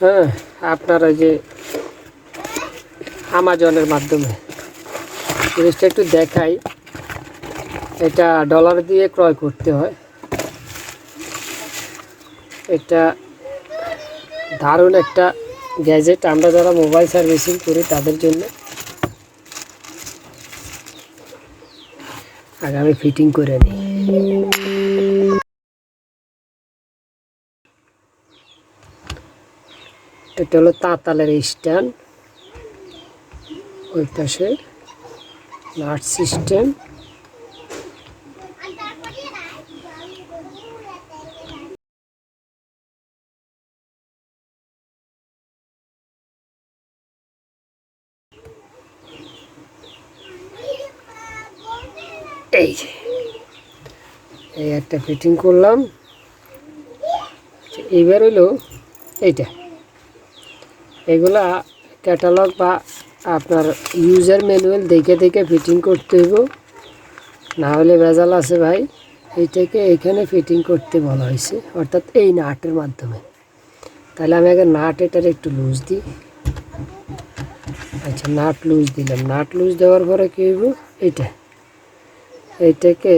হ্যাঁ আপনার যে আমাজনের মাধ্যমে। জিনিসটা একটু দেখাই। এটা ডলার দিয়ে ক্রয় করতে হয়। এটা দারুণ একটা গ্যাজেট আমরা যারা মোবাইল সার্ভিসিং করি তাদের জন্য। আগে আমি ফিটিং করে নিই। এটা হলো তাঁতালের স্ট্যান্ড। ওই পাশে নাট সিস্টেম। এই এই একটা ফিটিং করলাম। আচ্ছা, এইবার হলো এইটা। এগুলা ক্যাটালগ বা আপনার ইউজার ম্যানুয়াল দেখে দেখে ফিটিং করতে হইব। না হলে ভেজাল আছে ভাই। এইটাকে এখানে ফিটিং করতে বলা হয়েছে। অর্থাৎ এই নাটের মাধ্যমে। তাহলে আমি আগে নাট এটার একটু লুজ দিই। আচ্ছা নাট লুজ দিলাম। নাট লুজ দেওয়ার পরে কী হইব? এইটা এইটাকে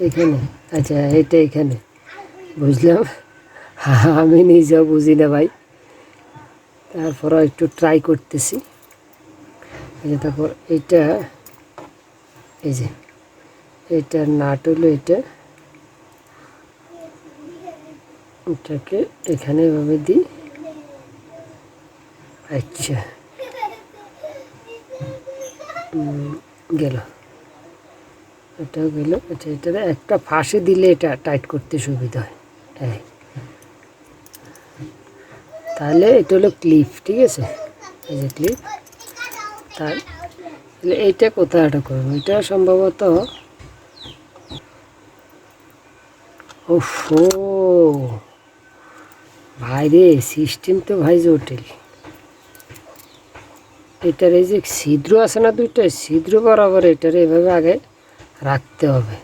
এখানে। আচ্ছা এইটা এখানে। বুঝলাম? আমি নিজেও বুঝি না ভাই। তারপরও একটু ট্রাই করতেছি। যে তারপর এইটা, এই যে এটা নাট হলো এটা। এটাকে এখানে এভাবে দিই। আচ্ছা। গেল। এটাও গেল। আচ্ছা এটা একটা ফাঁসে দিলে এটা টাইট করতে সুবিধা হয়। হ্যাঁ তাহলে এটা হলো ক্লিপ ঠিক আছে? এই যে ক্লিপ তাহলে এইটা কোথায় আটা করব? এটা সম্ভবত ওফো! ভাই রে সিস্টেম তো ভাই জটিল। এটার এই যে ছিদ্র আছে না দুইটা? ছিদ্র বরাবর এটার এভাবে আগে রাখতে হবে।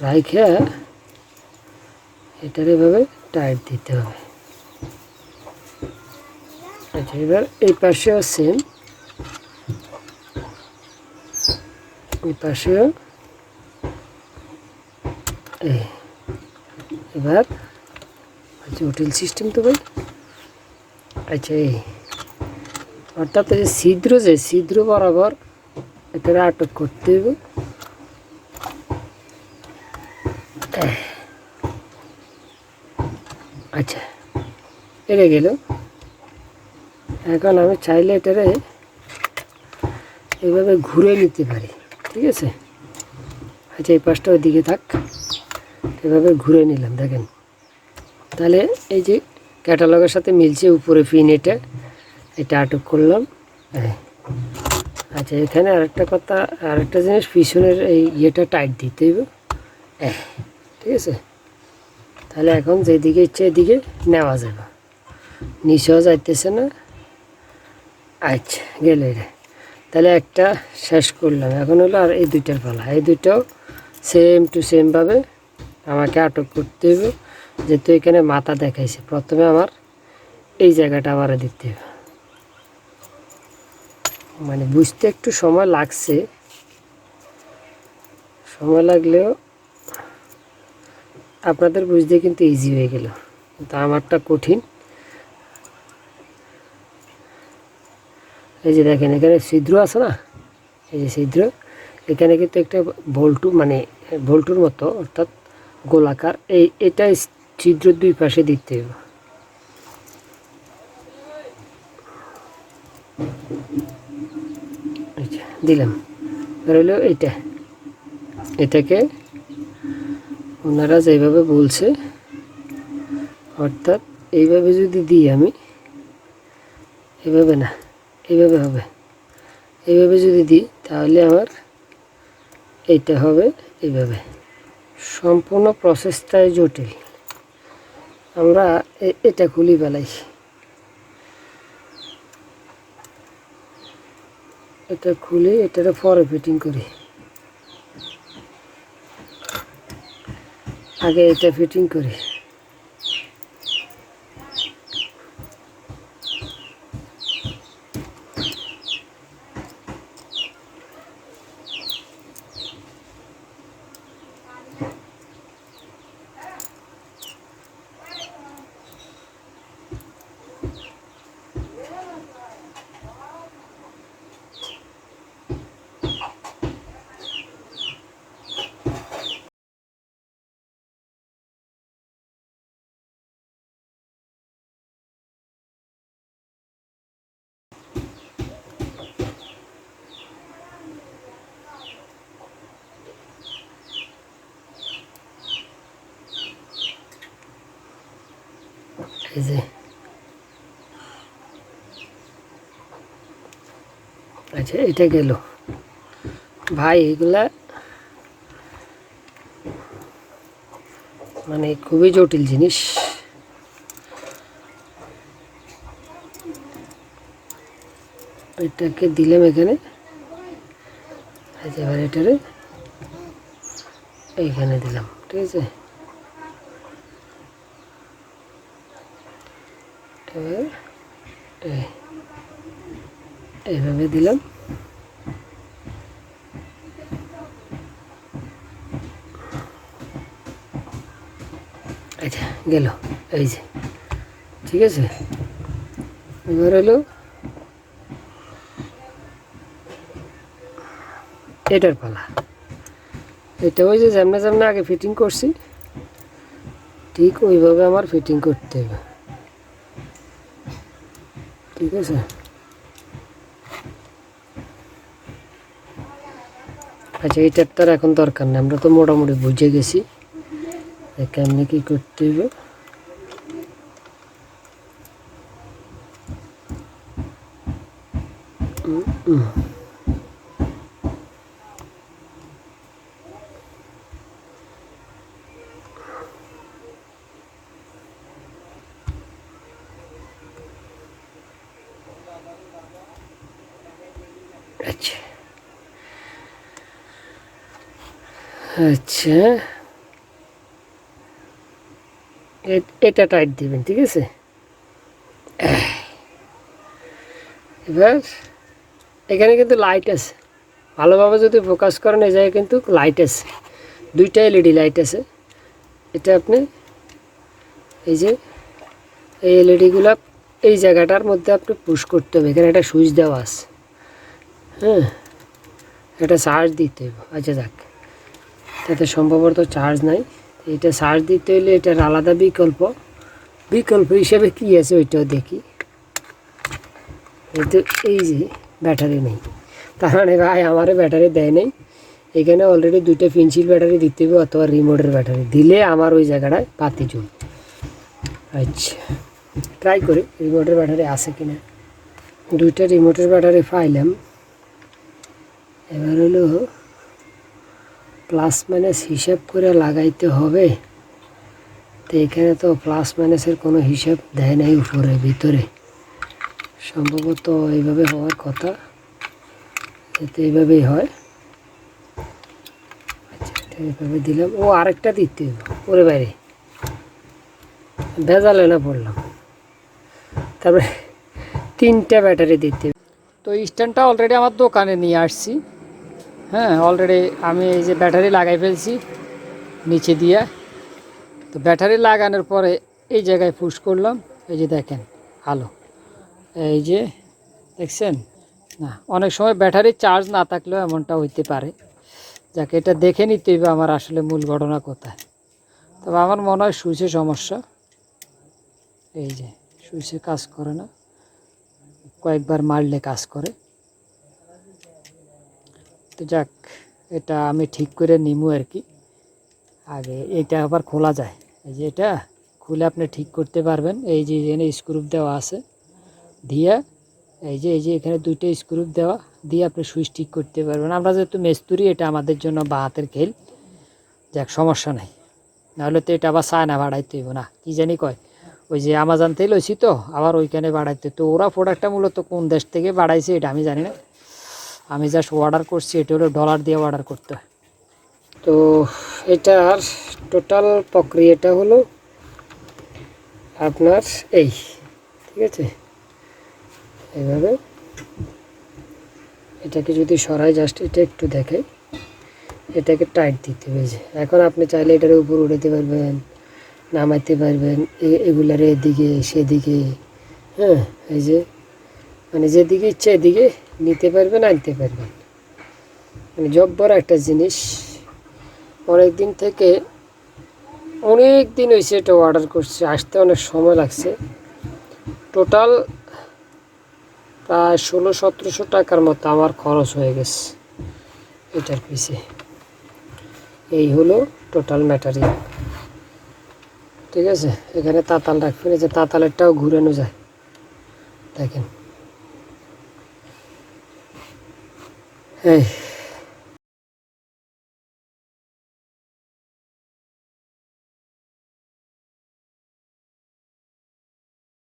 রাইখে এটার এভাবে টাইট দিতে হবে। আচ্ছা এবার এই পাশেও সেম এই পাশেও এই, এবার জটিল সিস্টেম তো ভাই আচ্ছা এই, অর্থাৎ এই যে ছিদ্র যে, ছিদ্র বরাবর এটারে আটক করতে হবে। আচ্ছা এটা গেল। এখন আমি চাইলে এটারে এইভাবে ঘুরে নিতে পারি, ঠিক আছে? আচ্ছা এই পাশটা ওইদিকে থাক। এভাবে ঘুরে নিলাম, দেখেন। তাহলে এই যে ক্যাটালগের সাথে মিলছে উপরে পিন এটা এটা আটক করলাম। হ্যাঁ আচ্ছা এখানে আরেকটা কথা, আরেকটা জিনিস, পিছনের এই ইয়েটা টাইট দিতে হইব। হ্যাঁ ঠিক আছে? তাহলে এখন যেদিকে ইচ্ছে এদিকে নেওয়া যাবে। নিচেও যাইতেছে না। আচ্ছা গেলে তাহলে একটা শেষ করলাম। এখন হলো আর এই দুইটার পালা। এই দুইটাও সেম টু সেমভাবে আমাকে আটক করতে হবে যেহেতু এখানে মাথা দেখাইছে। প্রথমে আমার এই জায়গাটা আবার দিতে হবে। মানে বুঝতে একটু সময় লাগছে। সময় লাগলেও আপনাদের বুঝতে কিন্তু ইজি হয়ে গেল। কিন্তু আমারটা কঠিন। এই যে দেখেন, এখানে ছিদ্র আছে না? এই যে ছিদ্র, এখানে কিন্তু একটা ভল্টু মানে ভল্টুর মতো, অর্থাৎ গোলাকার। এই, এটা ছিদ্র দুই পাশে দিতে হবে। দিলাম। রইল এইটা। এটাকে ওনারা যেভাবে বলছে, অর্থাৎ এইভাবে যদি দিই আমি এইভাবে না। এইভাবে হবে। এইভাবে যদি দিই, তাহলে আমার এইটা হবে এইভাবে। সম্পূর্ণ প্রসেসটাই জটিল। আমরা এটা খুলি বেলাই এটা খুলে এটারে পরে ফিটিং করি। আগে এটা ফিটিং করি। এই যে আচ্ছা এটা গেল। ভাই, এগুলা মানে খুবই জটিল জিনিস। এটাকে দিলাম এখানে। এবার এটারে এইখানে দিলাম, ঠিক আছে এবার এই এইভাবে দিলাম। আচ্ছা গেল, এই যে, ঠিক আছে? এবার হলো এটার পালা। এটা ওই যে যেমনে যেমনে আগে ফিটিং করছি, ঠিক ওইভাবে আমার ফিটিং করতে হবে। ঠিক আছে আচ্ছা তো আর এখন দরকার নেই। আমরা তো মোটামুটি বুঝে গেছি কেমনি কি করতে হবে উম, আচ্ছা। আচ্ছা। এটা টাইট দিবেন, ঠিক আছে? এবার, এখানে কিন্তু লাইট আছে। ভালোভাবে যদি ফোকাস করেন, এই জায়গায় কিন্তু লাইট আছে। দুইটা এলইডি লাইট আছে। এটা আপনি, এই যে, এই এলইডিগুলো এই জায়গাটার মধ্যে আপনি পুশ করতে হবে। এখানে একটা সুইচ দেওয়া আছে। হ্যাঁ এটা চার্জ দিতে হবে। আচ্ছা যাক। তাতে সম্ভবত চার্জ নাই। এটা চার্জ দিতে হলে এটার আলাদা বিকল্প। বিকল্প হিসেবে কী আছে ওইটাও দেখি। এই তো এই যে ব্যাটারি নেই। তার মানে ভাই, আমারও ব্যাটারি দেয় নেই। এখানে অলরেডি দুইটা পেন্সিল ব্যাটারি দিতে হবে অথবা রিমোটের ব্যাটারি। দিলে আমার ওই জায়গাটায় বাতি জ্বলবে আচ্ছা। ট্রাই করি রিমোটের ব্যাটারি আছে কিনা। দুইটা রিমোটের ব্যাটারি পাইলাম। এবার হলো প্লাস মাইনাস হিসাব করে লাগাইতে হবে। তো এখানে তো প্লাস মাইনাসের কোনো হিসাব দেয় নাই উপরে ভিতরে। সম্ভবত এইভাবে হওয়ার কথা। এতে এইভাবেই হয়। আচ্ছা এইভাবে দিলাম। ও, আরেকটা দিতে ওরে বাইরে। ভেজালে না পড়লাম। তারপরে তিনটা ব্যাটারি দিতে। তো স্ট্যান্ডটা অলরেডি আমার দোকানে নিয়ে আসছি। হ্যাঁ অলরেডি আমি এই যে ব্যাটারি লাগাই ফেলছি, নিচে দিয়ে। তো ব্যাটারি লাগানোর পরে এই জায়গায় পুশ করলাম, এই যে দেখেন আলো এই যে, দেখছেন? না, অনেক সময় ব্যাটারি চার্জ না থাকলেও এমনটা হইতে পারে। যাকে, এটা দেখে নিতে হবে আমার আসলে মূল ঘটনা কোথায়। তবে আমার মনে হয় সুইচে সমস্যা। এই যে, সুইচে কাজ করে না। কয়েকবার মারলে কাজ করে। তো যাক, এটা আমি ঠিক করে নিমু আর কি। আগে এটা আবার খোলা যায়। এই যে এটা খুলে আপনি ঠিক করতে পারবেন। এই যে এখানে স্ক্রুপ দেওয়া আছে দিয়ে, এই যে এই যে এখানে দুইটা স্ক্রুপ দেওয়া দিয়ে আপনি সুইচ ঠিক করতে পারবেন। আমরা যেহেতু মেস্তুরি, এটা আমাদের জন্য বা হাতের খেল। যাক, সমস্যা নাই। নাহলে তো এটা আবার চায় না বাড়াইতে হইব না। কি জানি কয়, ওই যে আমাজন থেকে লইছি তো, আবার ওইখানে বাড়াইতে। তো ওরা প্রোডাক্টটা মূলত কোন দেশ থেকে বাড়াইছে এটা আমি জানি না। আমি জাস্ট অর্ডার করছি, এটা হলো ডলার দিয়ে অর্ডার করতে হয়। তো এটার টোটাল প্রক্রিয়াটা হলো আপনার এই, ঠিক আছে? এইভাবে। এটাকে যদি সরাই জাস্ট এটা একটু দেখে এটাকে টাইট দিতে হবে এখন আপনি চাইলে এটার উপর উঠাতে পারবেন, নামাইতে পারবেন এগুলার এদিকে, সেদিকে হ্যাঁ এই যে। মানে যেদিকে ইচ্ছে এদিকে নিতে পারবেন, আনতে পারবেন। মানে জব্বর একটা জিনিস। অনেক দিন থেকে অনেক দিন হয়েছে এটা অর্ডার করছে, আসতে অনেক সময় লাগছে। টোটাল প্রায় ষোলো, সতেরোশো টাকার মতো আমার খরচ হয়ে গেছে। এটার পিছে। এই হলো টোটাল ম্যাটারিয়াল ঠিক আছে? এখানে তাতাল রাখবেন, এই যে তাতালেরটাও ঘুরানো যায়। দেখেন। এই